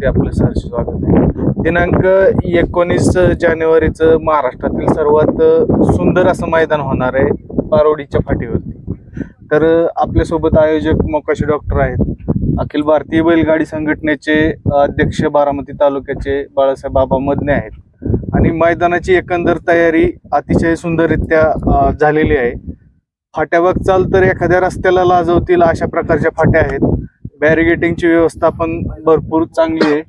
ते आपलं स्वागत आहे. दिनांक एकोणीस जानेवारीचं महाराष्ट्रातील सर्वात सुंदर असं मैदान होणार आहे पारोडीच्या फाटीवरती. तर आपल्यासोबत आयोजक मोकाशी डॉक्टर आहेत. अखिल भारतीय बैलगाडी संघटनेचे अध्यक्ष बारामती तालुक्याचे बाळासाहेब बाबा मदने आहेत. आणि मैदानाची एकंदर तयारी अतिशय सुंदररित्या झालेली आहे. फाट्याबाग चाल तर एखाद्या रस्त्याला लाजवतील अशा प्रकारच्या फाट्या आहेत. बॅरिगेटिंगची व्यवस्था पण भरपूर चांगली आहे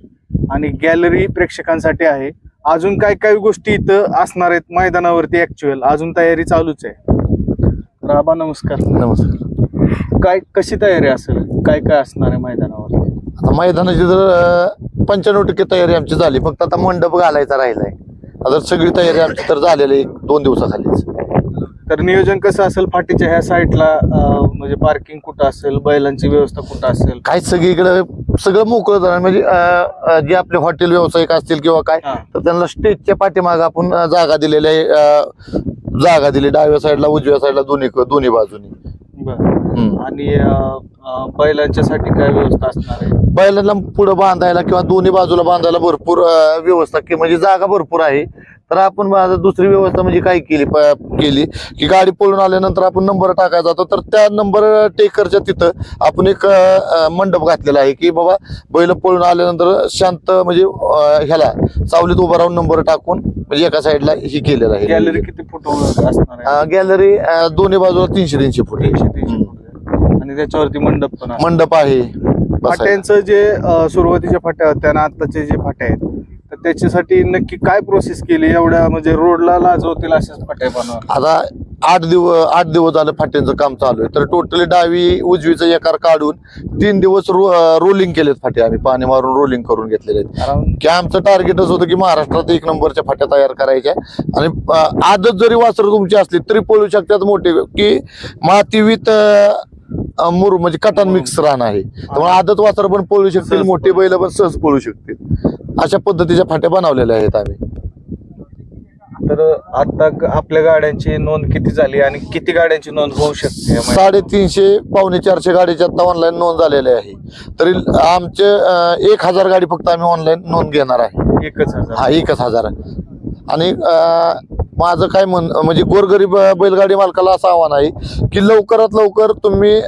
आणि गॅलरी प्रेक्षकांसाठी आहे. अजून काय काय गोष्टी इथं असणार आहेत मैदानावरती ऍक्च्युअल अजून तयारी चालूच आहे. तर आबा नमस्कार. नमस्कार. काय कशी तयारी असेल? काय काय असणार आहे मैदानावरती? आता मैदानाची जर पंच्याण्णव टक्के तयारी आमची झाली. फक्त आता मंडप घालायचा राहिलाय. आता सगळी तयारी आमची तर झालेली एक दोन दिवसाखालीच. तर नियोजन कसं असेल फाटीच्या ह्या साईडला? म्हणजे पार्किंग कुठं असेल? बैलांची व्यवस्था कुठं असेल? काय सगळीकडे सगळं मोकळं झालं म्हणजे अं, जे आपले हॉटेल व्यावसायिक असतील किंवा काय हा. तर त्यांना स्टेजच्या पाठीमागे आपण अं, जागा दिलेली आहे. अं, जागा दिली डाव्या साईडला उजव्या साईडला दोन्ही दोन्ही बाजूनी. बरं. हम्म. आणि अं, अं, बैलांच्यासाठी काय व्यवस्था असणार आहे? बैलांना पुढे बांधायला किंवा दोन्ही बाजूला बांधायला भरपूर अं, व्यवस्था की म्हणजे जागा भरपूर आहे. तर आपण माझं दुसरी व्यवस्था म्हणजे काय केली केली? की गाडी पळून आल्यानंतर आपण नंबर टाकायचा जातो. तर त्या नंबर टेकरच्या तिथं आपण एक मंडप घातलेला आहे की बाबा बैल पळून आल्यानंतर शांत म्हणजे ह्याला सावलीत उभा राहून नंबर टाकून म्हणजे एका साईडला ही केलेलं आहे. गॅलरी किती फूट गॅलरी दोन्ही बाजूला तीनशे तीनशे फूट आणि त्याच्यावरती मंडप मंडप आहे. फाट्यांचं जे सुरुवातीच्या फाट्या होत्या आणि आताचे जे फाट्या आहेत त्याच्यासाठी नक्की काय प्रोसेस केली? एवढ्या म्हणजे रोडला लाजवतील अशाच फाट्या बनवा आता आठ दिवस आठ दिवस झालं फाट्यांचं काम चालू आहे. तर टोटली डावी उजवीचं एकार काढून तीन दिवस रो, रोलिंग केलेत फाटे आम्ही. पाणी मारून रोलिंग करून घेतलेले आहेत. की आमचं टार्गेटच होतं की महाराष्ट्रात एक नंबरच्या फाट्या तयार करायच्या. आणि आदत जरी वासरं तुमची असली तरी पळू शकतात मोठे. की मातीवीत मुर म्हणजे कटन मिक्स रान आहे. त्यामुळे आदत वासर पण पळू शकतील मोठी बैल पण सहज पळू शकतील. अशा पद्धतीच्या फाट्या बनवलेल्या आहेत आम्ही. तर आता आपल्या गाड्यांची नोंद किती झाली आणि किती गाड्यांची नोंद होऊ शकते? साडेतीनशे पावणे चारशे गाडीच्या आता ऑनलाईन नोंद झालेली आहे. तरी आमचे एक हजार गाडी फक्त आम्ही ऑनलाईन नोंद घेणार आहे. एकच हजार. हा एकच हजार. आणि माझं काय म्हण म्हणजे गोरगरीब बैलगाडी मालकाला असं आव्हान आहे की लवकरात लवकर तुम्ही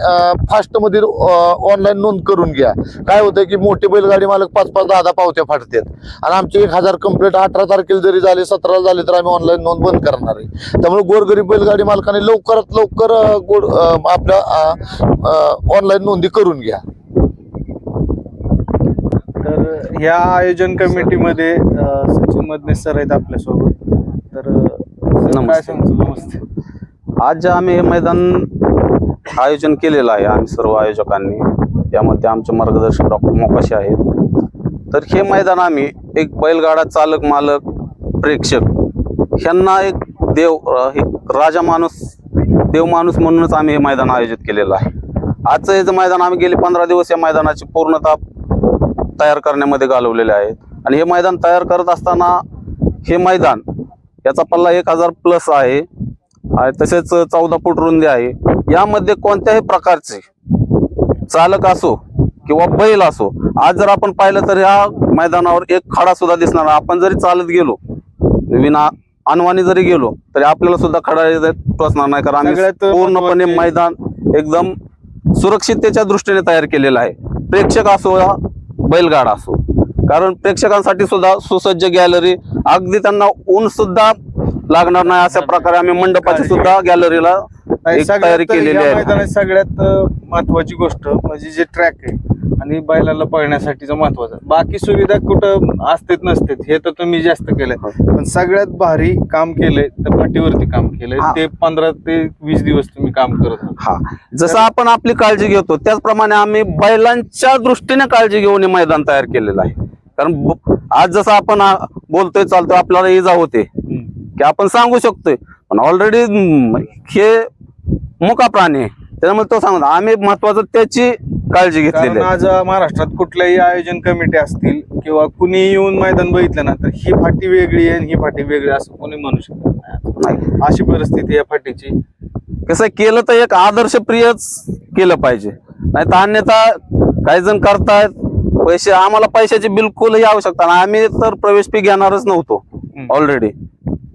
फास्टमधील ऑनलाईन नोंद करून घ्या. काय होतं की मोठे बैलगाडी मालक पाच पाच दहा दहा पावत्या फाटतात आणि आमचे एक हजार कंप्लेट अठरा तारखेला जरी झाले सतरा झाले तर आम्ही ऑनलाईन नोंद बंद करणार आहे. त्यामुळे गोरगरीब बैलगाडी मालकाने लवकरात लवकर गोड आपल्या ऑनलाईन नोंदी करून घ्या. तर ह्या आयोजन कमिटीमध्ये सचिन मदने सर आहेत आपल्यासोबत. काय नमस्ते. सांगतो नमस्ते. आज जे आम्ही हे मैदान आयोजन केलेलं आहे आम्ही सर्व आयोजकांनी यामध्ये आमचे मार्गदर्शक डॉक्टर मोकाशी आहेत. तर हे मैदान आम्ही एक बैलगाडा चालक मालक प्रेक्षक ह्यांना एक देव अ, एक राजा माणूस देव माणूस म्हणूनच आम्ही हे मैदान आयोजित केलेलं आहे. आजचं हे जे मैदान आम्ही गेले पंधरा दिवस या मैदानाची पूर्णता तयार करण्यामध्ये घालवलेले आहेत. आणि हे मैदान तयार करत असताना हे मैदान याचा पल्ला एक हजार प्लस आहे. तसेच चौदा फूट रुंदी आहे. यामध्ये कोणत्याही प्रकारचे चालक असो किंवा बैल असो आज जर आपण पाहिलं तर ह्या मैदानावर एक खडा सुद्धा दिसणार. आपण जरी चालत गेलो विना अनवाणी जरी गेलो तरी आपल्याला सुद्धा खडा टोचणार नाही. कारण आम्ही पूर्णपणे मैदान एकदम सुरक्षिततेच्या दृष्टीने तयार केलेलं आहे. प्रेक्षक असो या बैलगाडा असो. कारण प्रेक्षकांसाठी सुद्धा सुसज्ज गॅलरी अगदी त्यांना ऊन सुद्धा लागणार नाही अशा प्रकारे आम्ही मंडपाची सुद्धा गॅलरीला तयारी केलेली आहे. सगळ्यात महत्वाची गोष्ट म्हणजे जे ट्रॅक आहे आणि बैलाला पळण्यासाठीचं महत्वाचं. बाकी सुविधा कुठं असतेच नसतेत हे तर तुम्ही जास्त केलंय. पण सगळ्यात भारी काम केलंय तर फाटीवरती काम केलंय. हा. ते पंधरा ते वीस दिवस तुम्ही काम करत. हा. जसं आपण आपली काळजी घेतो त्याचप्रमाणे आम्ही बैलांच्या दृष्टीने काळजी घेऊन हे मैदान तयार केलेलं आहे. कारण आज जसं आपण बोलतोय चालतोय आपल्याला इजा होते की आपण सांगू शकतोय. पण ऑलरेडी हे मुका प्राणी आहे. त्याच्यामुळे तो सांगतो आम्ही महत्वाचं त्याची काळजी घेतलेली आहे. आज महाराष्ट्रात कुठल्याही आयोजन कमिटी असतील किंवा कुणी येऊन मैदान बघितलं ना तर ही फाटी वेगळी आहे आणि ही फाटी वेगळी असं कोणी म्हणू शकत नाही. अशी परिस्थिती या फाटीची. कसं केलं तर एक आदर्श प्रियच केलं पाहिजे. नाही तर अन्यथा काही जण करतायत पैसे आम्हाला पैशाची बिलकुलही आवश्यकता नाही. आम्ही तर प्रवेश फी घेणारच नव्हतो ऑलरेडी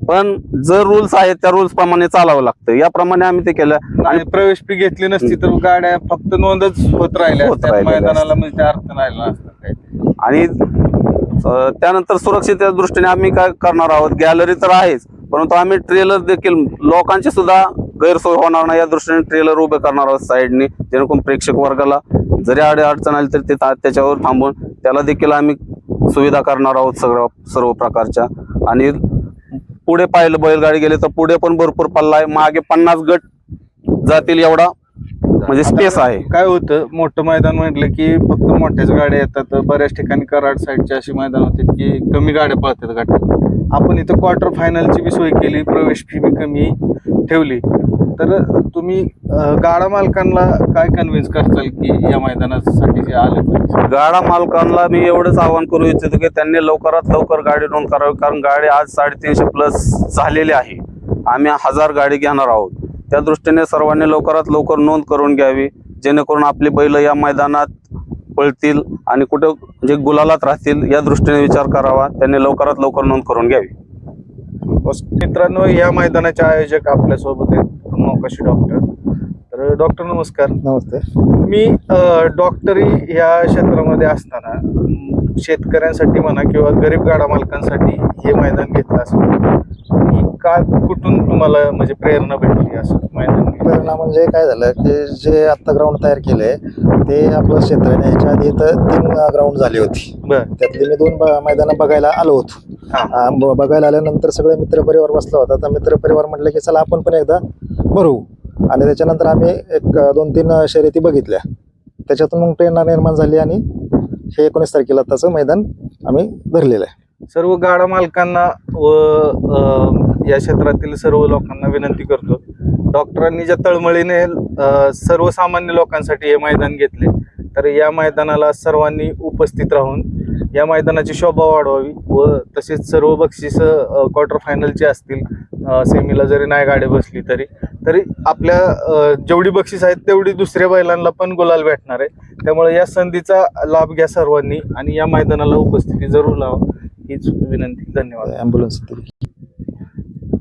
पण जर रुल्स आहेत त्या रुल्स प्रमाणे चालावं लागतं. याप्रमाणे आम्ही ते केलं. आणि प्रवेश फी घेतली नसती तर गाड्या फक्त नोंदच होत राहिल्या. होत त्या राहिलेल्या मैदानाला म्हणजे अर्थ राहिला असता काही. आणि अं, त्यानंतर सुरक्षितच्या दृष्टीने आम्ही काय करणार आहोत? गॅलरी तर आहेच परंतु आम्ही ट्रेलर देखील लोकांची सुद्धा गैरसोय होणार नाही. या दृष्टीने ट्रेलर उभे करणार आहोत साईडने जेणेकरून प्रेक्षक वर्गाला जरी अडी अडचण आली तरी ते त्याच्यावर थांबून त्याला देखील आम्ही सुविधा करणार आहोत सगळं सर्व प्रकारच्या. आणि पुढे पाहिलं बैलगाडी गेले तर पुढे पण भरपूर पल्ला आहे. मागे पन्नास गट जातील एवढा. म्हणजे स्पेस आहे. काय होतं मोठं मैदान म्हटलं की फक्त मोठ्याच गाड्या येतात. बऱ्याच ठिकाणी कराड साईडचे अशी मैदान होते की कमी गाड्या पळतात गाड्या आपण इथं क्वार्टर फायनलची बी सोय केली प्रवेश फी बी कमी ठेवली. तर तुम्ही गाडा मालकांना काय कन्व्हिन्स करताल की या मैदानासाठी जे आले गाडा मालकांना मी एवढंच आवाहन करू इच्छितो की त्यांनी लवकरात लवकर गाडी नोंद करावी. कारण गाडी आज साडेतीनशे प्लस झालेली आहे. आम्ही हजार गाडी घेणार आहोत. त्या दृष्टीने सर्वांनी लवकरात लवकर नोंद करून घ्यावी जेणेकरून आपली बैल या मैदानात पळतील आणि कुठं म्हणजे गुलालात राहतील या दृष्टीने विचार करावा त्यांनी लवकरात लवकर नोंद करून घ्यावी. मित्रांनो या मैदानाचे आयोजक आपल्यासोबत आहेत मोकाशी डॉक्टर तर डॉक्टर नमस्कार. नमस्ते. मी डॉक्टरी या क्षेत्रामध्ये असताना शेतकऱ्यांसाठी म्हणा किंवा गरीब गाडा मालकांसाठी हे मैदान घेतलं असं ही का कुठून तुम्हाला म्हणजे प्रेरणा भेटली असं? प्रेरणा म्हणजे काय झालं की जे आत्ता ग्राउंड तयार केलंय ते आपलं क्षेत्र आहे ह्याच्या आधी इथं तीन ग्राउंड झाली होती. त्यातली मी दोन मैदानं बघायला आलो होतो. बघायला आल्यानंतर सगळे मित्रपरिवार बसला होता. तर मित्रपरिवार म्हटलं की चला आपण पण एकदा भरू आणि त्याच्यानंतर आम्ही एक दोन तीन शर्यती बघितल्या. त्याच्यातून मग प्रेरणा निर्माण झाली आणि हे एकोणीस तारखेला आत्ताचं मैदान आम्ही धरलेलं आहे. सर्व गाडा मालकांना व या क्षेत्रातील सर्व लोकांना विनंती करतो. डॉक्टरांनी ज्या तळमळीने सर्वसामान्य लोकांसाठी हे मैदान घेतले तर या मैदानाला सर्वांनी उपस्थित राहून या मैदानाची शोभा वाढवावी व तसेच सर्व बक्षीस क्वार्टर फायनलचे असतील सेमीला जरी नाही गाडी बसली तरी तरी आपल्या जेवढी बक्षीस आहेत तेवढी दुसऱ्या बैलांना पण गुलाल भेटणार आहे. त्यामुळे या संधीचा लाभ घ्या सर्वांनी आणि या मैदानाला उपस्थिती जरूर लावा. हीच विनंती धन्यवाद. ॲम्ब्युलन्स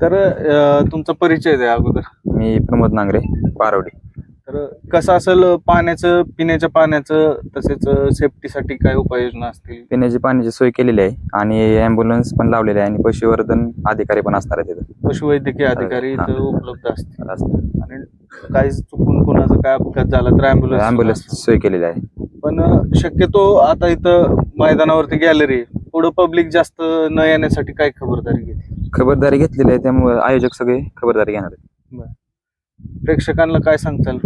तर अ, तुमचा परिचय द्या अगोदर. मी प्रमोद नांगरे पारवडी तर कसं असेल पाण्याचं पिण्याच्या पाण्याचं तसेच सेफ्टीसाठी काय उपाययोजना असतील? पिण्याची पाण्याची सोय केलेली आहे आणि अँब्युलन्स पण लावलेली आहे आणि पशुवर्धन अधिकारी पण असणार आहे तिथं पशुवैद्यकीय अधिकारी हा. इथं उपलब्ध असतील. आणि काही चुकून कुणाचा काय अपघात झाला तर अँब्युलन्स अँब्युलन्स सोय केलेली आहे. पण अ, शक्यतो आता इथं मैदानावरती गॅलरी पुढं पब्लिक जास्त न येण्यासाठी काय खबरदारी घेतली? खबरदारी घेतलेली आहे त्यामुळे आयोजक सगळे खबरदारी घेणार आहेत. प्रेक्षकांना काय सांगताल?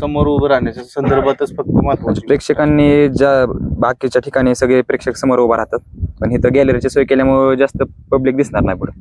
समोर उभं राहण्याच्या संदर्भातच फक्त महत्वाचं प्रेक्षकांनी ज्या बाकीच्या ठिकाणी सगळे प्रेक्षक समोर उभा राहतात पण इथं गॅलरीची सोय केल्यामुळे जास्त पब्लिक दिसणार नाही पुढे.